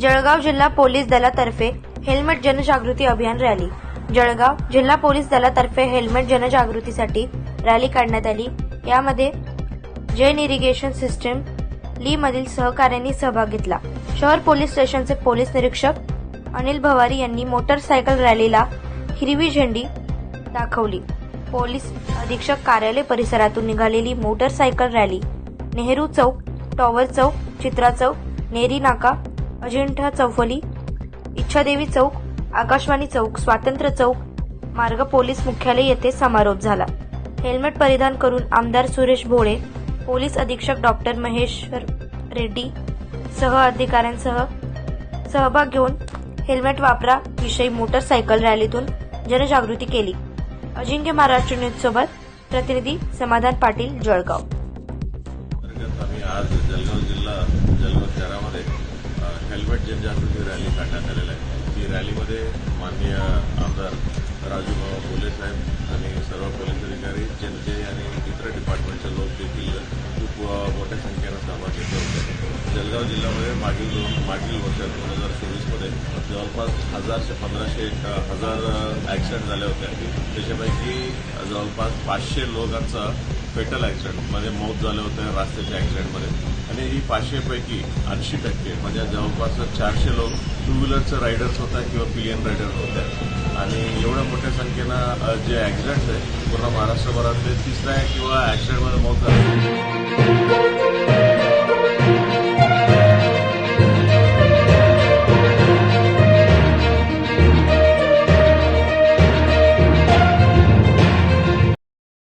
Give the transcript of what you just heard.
जळगाव जिल्हा पोलीस दलातर्फे हेल्मेट जनजागृती अभियान रॅली. जळगाव जिल्हा पोलीस दलातर्फे हेल्मेट जनजागृतीसाठी रॅली काढण्यात आली. यामध्ये जैन इरिगेशन सिस्टीम ली मधील सहकाऱ्यांनी सहभाग घेतला. शहर पोलीस स्टेशनचे पोलीस निरीक्षक अनिल भवारी यांनी मोटरसायकल रॅलीला हिरवी झेंडी दाखवली. पोलीस अधीक्षक कार्यालय परिसरातून निघालेली मोटरसायकल रॅली. नेहरू चौक टॉवर चौक चित्रा चौक नेरी नाका अजिंठा चौफली इच्छादेवी चौक आकाशवाणी चौक स्वातंत्र्य चौक मार्ग पोलीस मुख्यालय येथे समारोप झाला. हेल्मेट परिधान करून आमदार सुरेश भोळे पोलीस अधीक्षक डॉक्टर महेश्वर रेड्डी सह अधिकाऱ्यांसह सहभाग घेऊन हेल्मेट वापरा विषयी मोटरसायकल रॅलीतून जनजागृती केली. अजिंक्य महाराष्ट्र न्यूज सोबत प्रतिनिधी समाधान पाटील जळगाव. आज जळगाव जिल्हा जनजागृती रॅली काढण्यात आलेला आहे ती रॅलीमध्ये माननीय आमदार राजू बोले साहेब आणि सर्व पोलीस अधिकारी जनते आणि इतर डिपार्टमेंटचे लोक देखील खूप मोठ्या संख्येनं सहभाग होते. जळगाव जिल्ह्यामध्ये मागील दोन मागील वर्षात दोन हजार चोवीसमध्ये जवळपास हजारशे पंधराशे हजार ॲक्सिडेंट झाले होते त्याच्यापैकी जवळपास पाचशे लोकांचा फेटल ॲक्सिडेंटमध्ये मौत झाले होते रस्त्याच्या ॲक्सिडेंटमध्ये आणि ही पाचशेपैकी ऐंशी टक्के म्हणजे जवळपास चारशे लोक टू व्हीलरचे रायडर्स होते किंवा पिलियन रायडर्स होत्या. आणि एवढ्या मोठ्या संख्येनं जे ॲक्सिडेंट्स आहे पूर्ण महाराष्ट्रभरातले तिसऱ्या किंवा ॲक्सिडेंटमध्ये मौत झाली